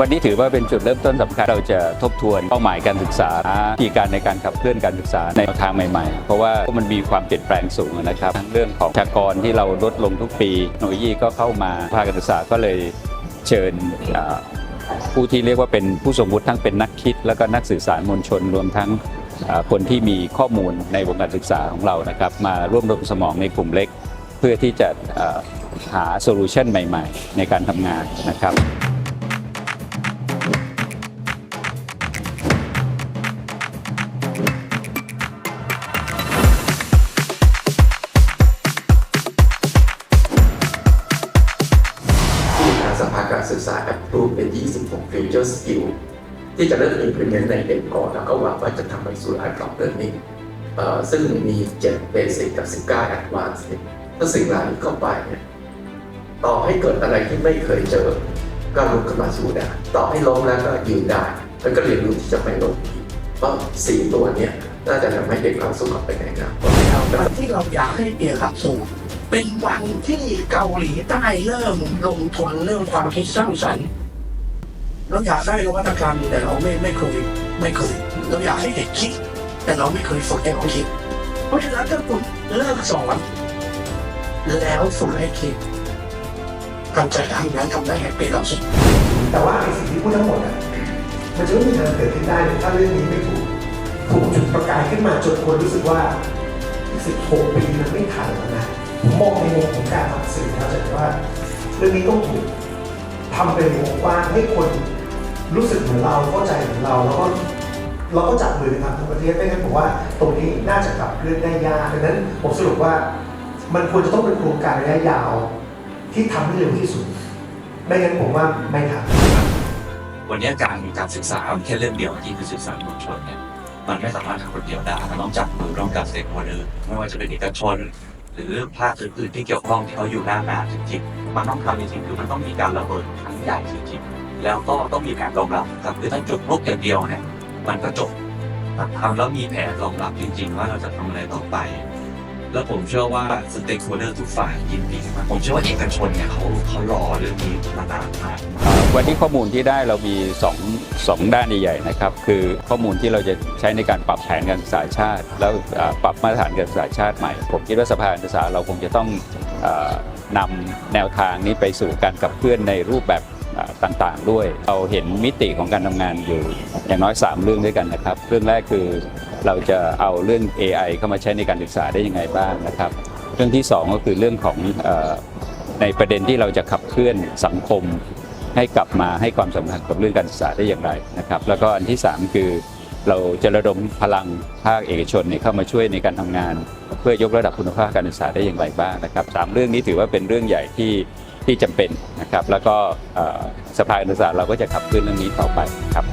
วันนี้ถือว่าเป็นจุดเริ่มต้นสำคัญเราจะทบทวนเป้าหมายการศึกษาวิธีการในการขับเคลื่อนการศึกษาในทางใหม่ ๆ เพราะว่ามันมีความเปลี่ยนแปลงสูงนะครับทั้งเรื่องของประชากรที่เราลดลงทุกปีเทคโนโลยีก็เข้ามาภาคการศึกษาก็เลยเชิญผู้ที่เรียกว่าเป็นผู้สมมุติทั้งเป็นนักคิด แล้วก็นักสื่อสารมวลชนรวมทั้งคนที่มีข้อมูลในวงการศึกษาของเรานะครับ มาร่วมรวมสมองในกลุ่มเล็ก เพื่อที่จะหาโซลูชันใหม่ ๆ ในการทำงานนะครับ ศึกษาแอปรูปเป็น 26 Future Skill ที่จะเริ่ม implement ในเด็กก่อนแล้วก็หวังว่าจะทำไปสู่ adult learning ซึ่งมี 7 Basic กับ 19 Advanced ถ้าสิ่งเหล่านี้เข้าไปเนี่ยต่อให้เกิดอะไรที่ไม่เคยเจอ ก็ลุกขึ้นมาสู้ได้ต่อให้ล้มแล้วก็ยืนได้แล้วก็เรียนรู้ที่จะไม่ล้มอีกเพราะสี่ตัวเนี้น่าจะทำให้เด็กเราสู้กับไปในอนาคตที่เราอยากให้เปลี่ยนหลักสูตร เป็นวันที่เกาหลีใต้เริ่มลงทุนเรื่องความคิดสร้างสรรค์เราอยากได้นวัตกรรมแต่เราไม่ไม่เคยไม่เคยเราอยากให้เด็กคิด แต่เราไม่เคยฝึกให้เขาคิด เพราะฉะนั้นถ้าคุณเลิกสอนแล้วฝึกให้คิดการจัดกานั้นทำได้ให้เปลี่ยนหลักสูตรแต่ว่าไอสิ่งที่พูดทั้งหมดอะมันจะไม่มีทางเกิดขึ้นได้ถ้าเรื่องนี้ไม่ถูกถูกจุดประกายขึ้นมาจนคนรู้สึกว่า16ปี ผมมองในมุมของการทำสื่อแล้วจะเห็นว่า เรื่องนี้ต้องถูกทำเป็นวงกว้างให้คนรู้สึกเหมือนเราเข้าใจเหมือนเราแล้วก็เราก็จับมือกันทำทั้งประเทศไม่งั้นผมว่าตรงนี้น่าจะขับเคลื่อนได้ยากดังนั้นผมสรุปว่ามันควรจะต้องเป็นโครงการระยะยาว ที่ทำให้เร็วที่สุด ไม่งั้นผมว่าไม่ทันวันนี้การการศึกษาแค่เรื่องเดียวที่คือสื่อสารมวลชนเนี่ยมันไม่สามารถทำคนเดียวได้มันต้องจับมือร่วมกับสเต็กโฮเดอร์ไม่ว่าจะเป็นเอกชน หรือภาคอื่นๆที่เกี่ยวข้องที่เขาอยู่หน้างานจริงๆมันต้องทำจริงๆคือมันต้องมีการระเบิดครั้งใหญ่จริงๆแล้วก็ต้องมีแผนรองรับครับคือถ้าจุดพลุอย่างเดียวเนี่ยมันก็จบทำแล้วมีแผนรองรับจริง ๆ ว่าเราจะทำอะไรต่อไป แล้วผมเชื่อว่าสเต็กโฮเดอร์ทุกฝ่ายยินดีมากผมเชื่อว่าเอกชนเนี่ยเขาเขารอเรื่องนี้มานานมาก วันนี้ข้อมูลที่ได้เรามี2งด้านใหญ่ๆนะครับ คือข้อมูลที่เราจะใช้ในการปรับแผนการศึกษาชาติ แล้วปรับมาตรฐานการศึกษาชาติใหม่ ผมคิดว่าสภาการศึกษาเราคงจะต้องอานำแนวทางนี้ไปสู่การขับเคลื่อนในรูปแบบต่างๆด้วย เราเห็นมิติของการทำงานอยู่อย่างน้อย 3 เรื่องด้วยกันนะครับ เรื่องแรกคือเราจะเอาเรื่อง AI เข้ามาใช้ในการศึกษาได้ยังไงบ้างนะครับ เรื่องที่สองก็คือเรื่องของในประเด็นที่เราจะขับเคลื่อนสังคม ให้กลับมาให้ความสำคัญกับเรื่องการศึกษาได้อย่างไรนะครับ แล้วก็อันที่ 3 คือเราจะระดมพลังภาคเอกชนเนเข้ามาช่วยในการทำงาน เพื่อยกระดับคุณภาพการศึกษาได้อย่างไรบ้างนะครับสามเรื่องนี้ถือว่าเป็นเรื่องใหญ่ที่ที่จำเป็นนะครับ แล้วก็สภาการศึกษาเราก็จะขับเคลื่อนเรื่องนี้ต่อไปครับ